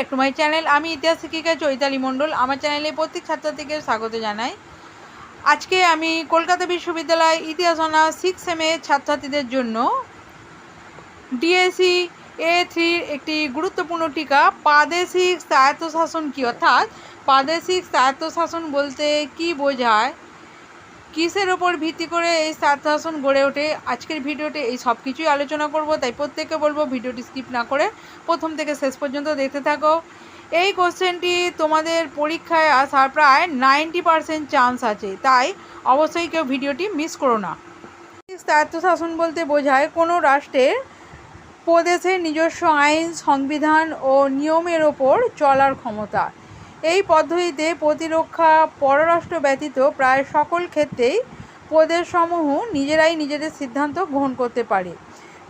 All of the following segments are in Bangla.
ব্যাক টু মাই চ্যানেল, আমি ইতিহাস শিক্ষিকা চৈতালি মণ্ডল। আমার চ্যানেলে প্রত্যেক ছাত্রছাত্রীকে স্বাগত জানাই। আজকে আমি কলকাতা বিশ্ববিদ্যালয় ইতিহাস অনার্স সিক্স সেমের ছাত্রছাত্রীদের জন্য ডিএসসি এ থ্রির একটি গুরুত্বপূর্ণ টিকা, প্রাদেশিক স্বায়ত্তশাসন কী? অর্থাৎ প্রাদেশিক স্বায়ত্তশাসন বলতে কি বোঝায়? কিসের ওপর ভিত্তি করে এই স্বায়ত্তশাসন গড়ে ওঠে? আজকের ভিডিওতে এই সব কিছুই আলোচনা করব, তাই প্রত্যেককে বলব ভিডিওটি স্কিপ না করে প্রথম থেকে শেষ পর্যন্ত দেখতে থাকো। এই কোশ্চেনটি তোমাদের পরীক্ষায় আসার প্রায় নাইনটি পারসেন্ট চান্স আছে, তাই অবশ্যই কেউ ভিডিওটি মিস করো না। স্বায়ত্তশাসন বলতে বোঝায়, কোনো রাষ্ট্রের প্রদেশের নিজস্ব আইন, সংবিধান ও নিয়মের ওপর চলার ক্ষমতা। এই পদ্ধতিতে প্রতিরক্ষা পররাষ্ট্র ব্যতীত প্রায় সকল ক্ষেত্রেই প্রদেশসমূহ নিজেরাই নিজেদের সিদ্ধান্ত গ্রহণ করতে পারে।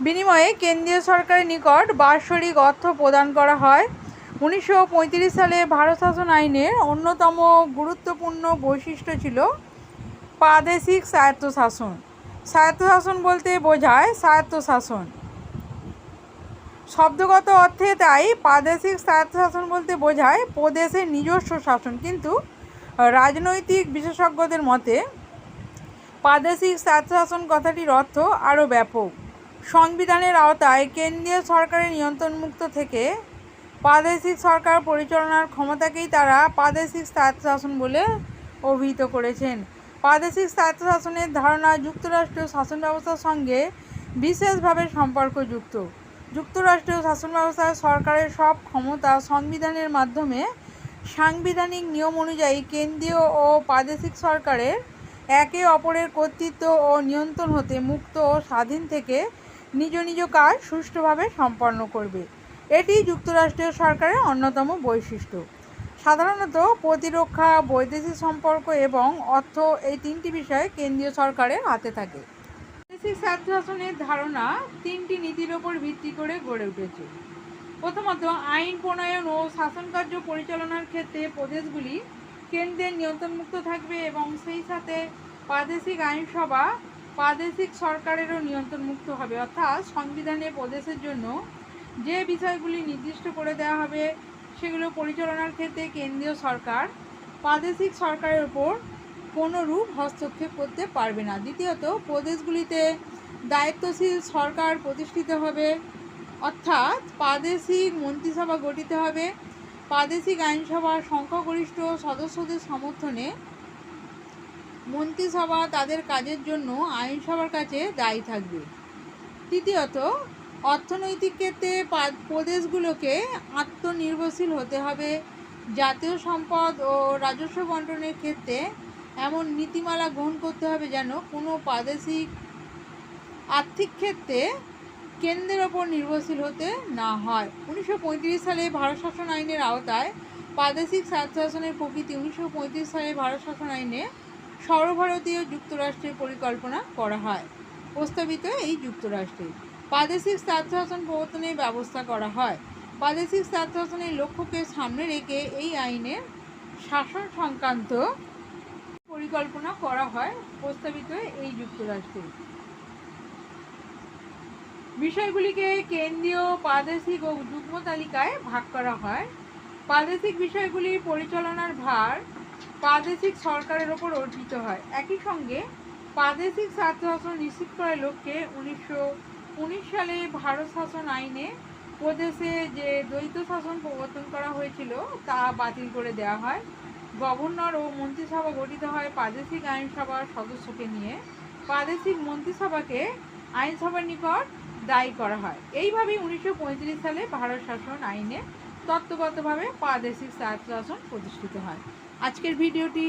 বিনিময়ে কেন্দ্রীয় সরকারের নিকট বাৎসরিক অর্থ প্রদান করা হয়। উনিশশো পঁয়ত্রিশ সালে ভারত শাসন আইনের অন্যতম গুরুত্বপূর্ণ বৈশিষ্ট্য ছিল প্রাদেশিক স্বায়ত্তশাসন। স্বায়ত্তশাসন বলতে বোঝায় স্বায়ত্তশাসন। শব্দগত অর্থে তাই প্রাদেশিক স্বায়ত্তশাসন বলতে বোঝায় প্রদেশের নিজস্ব শাসন। কিন্তু, রাজনৈতিক বিশেষজ্ঞদের মতে, প্রাদেশিক স্বায়ত্তশাসন কথাটির অর্থ আরও ব্যাপক। সংবিধানের আওতায় কেন্দ্রীয় সরকারের নিয়ন্ত্রণমুক্ত থেকে প্রাদেশিক সরকার পরিচালনার ক্ষমতাকেই তারা প্রাদেশিক স্বায়ত্তশাসন বলে অভিহিত করেছেন। প্রাদেশিক স্বায়ত্তশাসনের ধারণা যুক্তরাষ্ট্রীয় শাসন ব্যবস্থার সঙ্গে বিশেষভাবে সম্পর্কযুক্ত। যুক্তরাষ্ট্রীয় শাসন ব্যবস্থায় সরকারের সব ক্ষমতা সংবিধানের মাধ্যমে সাংবিধানিক নিয়ম অনুযায়ী কেন্দ্রীয় ও প্রাদেশিক সরকারের একে অপরের কর্তৃত্ব ও নিয়ন্ত্রণ হতে মুক্ত ও স্বাধীন থেকে নিজ নিজ কাজ সুষ্ঠুভাবে সম্পন্ন করবে। এটি যুক্তরাষ্ট্রীয় সরকারের অন্যতম বৈশিষ্ট্য। সাধারণত প্রতিরক্ষা, বৈদেশিক সম্পর্ক এবং অর্থ এই তিনটি বিষয় কেন্দ্রীয় সরকারের হাতে থাকে। বৈদেশিক স্বায়ত্তশাসনের ধারণা তিনটি নীতির ওপর ভিত্তি করে গড়ে উঠেছে। প্রথমত, আইন প্রণয়ন ও শাসনকার্য পরিচালনার ক্ষেত্রে প্রদেশগুলি কেন্দ্রের নিয়ন্ত্রণমুক্ত থাকবে এবং সেই সাথে প্রাদেশিক আইনসভা প্রাদেশিক সরকারেরও নিয়ন্ত্রণমুক্ত হবে। অর্থাৎ সংবিধানে প্রদেশের জন্য যে বিষয়গুলি নির্দিষ্ট করে দেওয়া হবে, সেগুলো পরিচালনার ক্ষেত্রে কেন্দ্রীয় সরকার, প্রাদেশিক সরকারের ওপর কোনো রূপ হস্তক্ষেপ করতে পারবে না। দ্বিতীয়ত, প্রদেশগুলিতে দায়িত্বশীল সরকার প্রতিষ্ঠিত হবে। অর্থাৎ, প্রাদেশিক মন্ত্রিসভা গঠিত হবে। প্রাদেশিক আইনসভার সংখ্যাগরিষ্ঠ সদস্যদের সমর্থনে মন্ত্রিসভা তাদের কাজের জন্য আইনসভার কাছে দায়ী থাকবে। তৃতীয়ত, অর্থনৈতিক ক্ষেত্রে প্রদেশগুলোকে আত্মনির্ভরশীল হতে হবে। জাতীয় সম্পদ ও রাজস্ব বন্টনের ক্ষেত্রে এমন নীতিমালা গ্রহণ করতে হবে যেন কোনো প্রাদেশিক আর্থিক ক্ষেত্রে কেন্দ্রের ওপর নির্ভরশীল হতে না হয়। উনিশশো পঁয়ত্রিশ সালে ভারত শাসন আইনের আওতায় প্রাদেশিক স্বায়ত্তশাসনের প্রকৃতি উনিশশো পঁয়ত্রিশ সালে ভারত শাসন আইনে সর্বভারতীয় যুক্তরাষ্ট্রের পরিকল্পনা করা হয়। প্রস্তাবিত এই যুক্তরাষ্ট্রে প্রাদেশিক স্বায়ত্তশাসন প্রবর্তনের ব্যবস্থা করা হয়। প্রাদেশিক স্বায়ত্তশাসনের লক্ষ্যকে সামনে রেখে এই আইনের শাসন সংক্রান্ত পরিকল্পনা করা হয় প্রস্তাবিত এই যুক্তরাষ্ট্রে। বিষয়গুলিকে কেন্দ্রীয় প্রাদেশিক ও যুগ্ম তালিকায় ভাগ করা হয়। প্রাদেশিক বিষয়গুলি পরিচালনার ভার প্রাদেশিক সরকারের ওপর অর্পিত হয়। একই সঙ্গে প্রাদেশিক স্বায়ত্তশাসন নিশ্চিত করার লক্ষ্যে উনিশশো উনিশ সালে ভারত শাসন আইনে প্রদেশে যে দ্বৈত শাসন প্রবর্তন করা হয়েছিল তা বাতিল করে দেওয়া হয়। গভর্নর ও মন্ত্রিসভা গঠিত হয় প্রাদেশিক আইনসভার সদস্যকে নিয়ে। প্রাদেশিক মন্ত্রিসভাকে আইনসভার নিকট দায়ী করা হয়। এইভাবেই উনিশশো পঁয়ত্রিশ সালে ভারত শাসন আইনে তত্ত্বগতভাবে প্রাদেশিক স্বায়ত্তশাসন প্রতিষ্ঠিত হয়। আজকের ভিডিওটি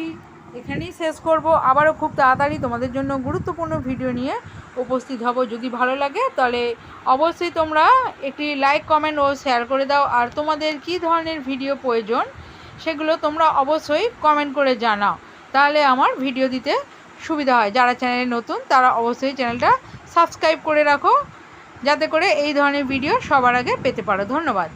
এখানেই শেষ করব। আবারও খুব তাড়াতাড়ি তোমাদের জন্য গুরুত্বপূর্ণ ভিডিও নিয়ে উপস্থিত হব। যদি ভালো লাগে তাহলে অবশ্যই তোমরা একটি লাইক, কমেন্ট ও শেয়ার করে দাও। আর তোমাদের কি ধরনের ভিডিও প্রয়োজন সেগুলো তোমরা অবশ্যই কমেন্ট করে জানাও। তাহলে আমার ভিডিও দিতে সুবিধা হয়। যারা চ্যানেলে নতুন, তারা অবশ্যই চ্যানেলটা সাবস্ক্রাইব করে রাখো। যাতে করে এই ধরনের ভিডিও সবার আগে পেতে পারো। ধন্যবাদ।